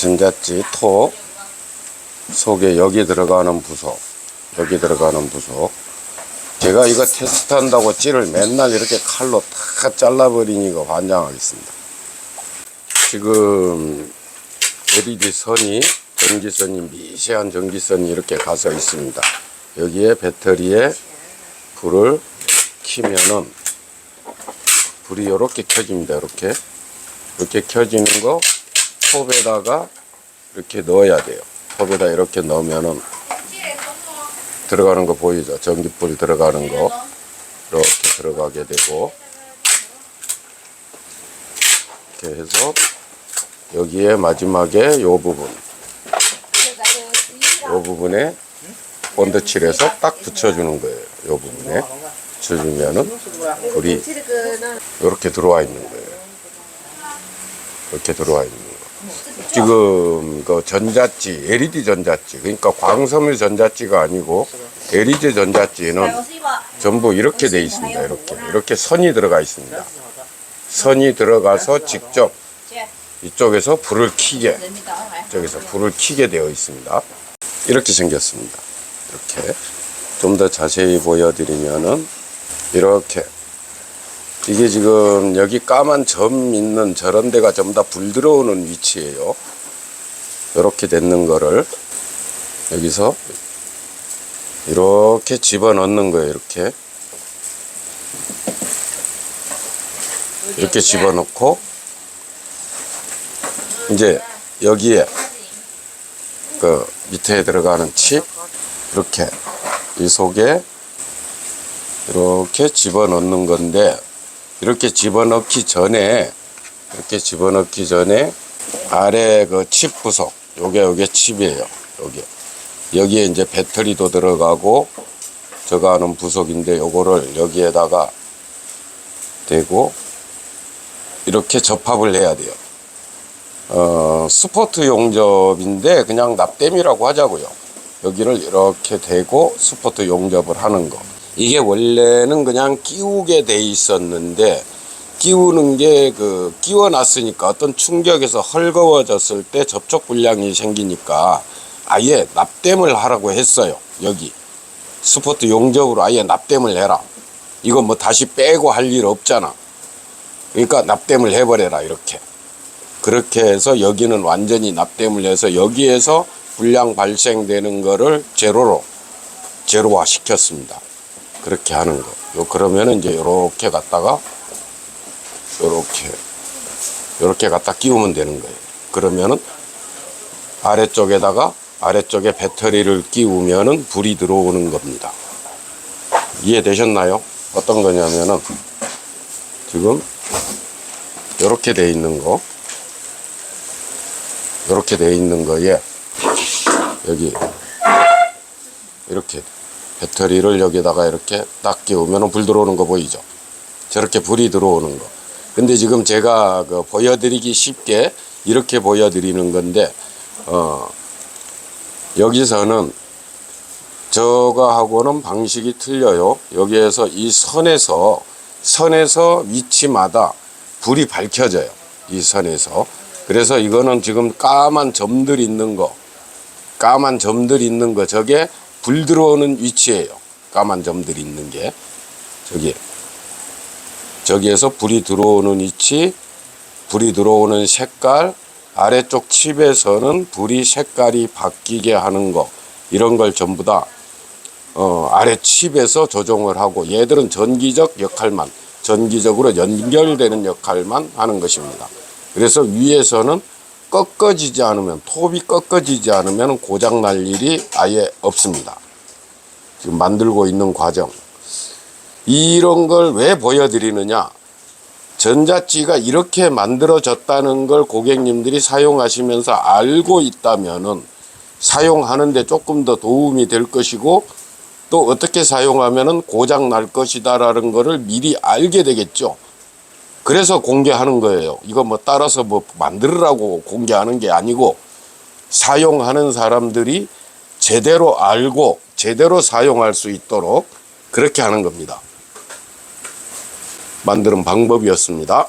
전자찌 톱 속에 여기 들어가는 부속 여기 들어가는 부속. 제가 이거 테스트 한다고 찌를 맨날 이렇게 칼로 다 잘라버리니 이거 환장하겠습니다. 지금 LED 선이 전기선이 미세한 전기선이 이렇게 가서 있습니다. 여기에 배터리에 불을 켜면은 불이 이렇게 켜집니다 이렇게. 이렇게 켜지는 거 톱에다가 이렇게 넣어야 돼요. 톱에다 이렇게 넣으면은 들어가는 거 보이죠? 전기불 들어가는 거 이렇게 들어가게 되고 이렇게 해서 여기에 마지막에 요 부분 요 부분에 본드 칠해서 딱 붙여주는 거예요. 요 부분에 붙여주면은 불이 이렇게 들어와 있는 거예요. 이렇게 들어와 있는 거. 지금 그 전자찌, LED 전자찌, 그러니까 광섬유 전자찌가 아니고 LED 전자찌는 전부 이렇게 돼 있습니다. 이렇게 이렇게 선이 들어가 있습니다. 선이 들어가서 직접 이쪽에서 불을 켜게 저기서 불을 켜게 되어 있습니다. 이렇게 생겼습니다. 이렇게 좀 더 자세히 보여드리면은 이렇게 이게 지금 여기 까만 점 있는 저런 데가 전부 다 불 들어오는 위치예요. 이렇게 됐는 거를 여기서 이렇게 집어넣는 거예요. 이렇게 이렇게 집어넣고 이제 여기에 그 밑에 들어가는 칩 이렇게 이 속에 이렇게 집어넣는 건데 이렇게 집어넣기 전에 이렇게 집어넣기 전에 아래 그 칩 부속 요게 요게 칩이에요. 요게. 여기에 이제 배터리도 들어가고 저거 하는 부속인데 요거를 여기에다가 대고 이렇게 접합을 해야 돼요. 어 스포트 용접인데 그냥 납땜이라고 하자고요. 여기를 이렇게 대고 스포트 용접을 하는 거 이게 원래는 그냥 끼우게 돼 있었는데 끼우는 게 그 끼워 놨으니까 어떤 충격에서 헐거워졌을 때 접촉 불량이 생기니까 아예 납땜을 하라고 했어요. 여기 스포트 용접으로 아예 납땜을 해라. 이거 뭐 다시 빼고 할 일 없잖아. 그러니까 납땜을 해버려라 이렇게. 그렇게 해서 여기는 완전히 납땜을 해서 여기에서 불량 발생되는 거를 제로로 제로화 시켰습니다. 그렇게 하는 거. 요 그러면은 이제 요렇게 갖다가 요렇게 요렇게 갖다 끼우면 되는 거예요. 그러면은 아래쪽에다가 아래쪽에 배터리를 끼우면은 불이 들어오는 겁니다. 이해되셨나요? 어떤 거냐면은 지금 요렇게 돼 있는 거 요렇게 돼 있는 거에 여기 이렇게 배터리를 여기다가 이렇게 딱 끼우면 불 들어오는 거 보이죠? 저렇게 불이 들어오는 거. 근데 지금 제가 그 보여드리기 쉽게 이렇게 보여드리는 건데, 어, 여기서는 저거하고는 방식이 틀려요. 여기에서 이 선에서, 선에서 위치마다 불이 밝혀져요. 이 선에서. 그래서 이거는 지금 까만 점들 있는 거, 까만 점들 있는 거, 저게 불 들어오는 위치예요. 까만 점들이 있는 게 저기 저기에서 불이 들어오는 위치, 불이 들어오는 색깔, 아래쪽 칩에서는 불이 색깔이 바뀌게 하는 거 이런 걸 전부 다 어, 아래 칩에서 조정을 하고 얘들은 전기적 역할만 전기적으로 연결되는 역할만 하는 것입니다. 그래서 위에서는 꺾어지지 않으면 톱이 꺾어지지 않으면 고장 날 일이 아예 없습니다. 지금 만들고 있는 과정. 이런 걸 왜 보여드리느냐? 전자찌가 이렇게 만들어졌다는 걸 고객님들이 사용하시면서 알고 있다면은 사용하는데 조금 더 도움이 될 것이고 또 어떻게 사용하면은 고장 날 것이다라는 거를 미리 알게 되겠죠. 그래서 공개하는 거예요. 이거 뭐 따라서 뭐 만들으라고 공개하는 게 아니고 사용하는 사람들이 제대로 알고 제대로 사용할 수 있도록 그렇게 하는 겁니다. 만드는 방법이었습니다.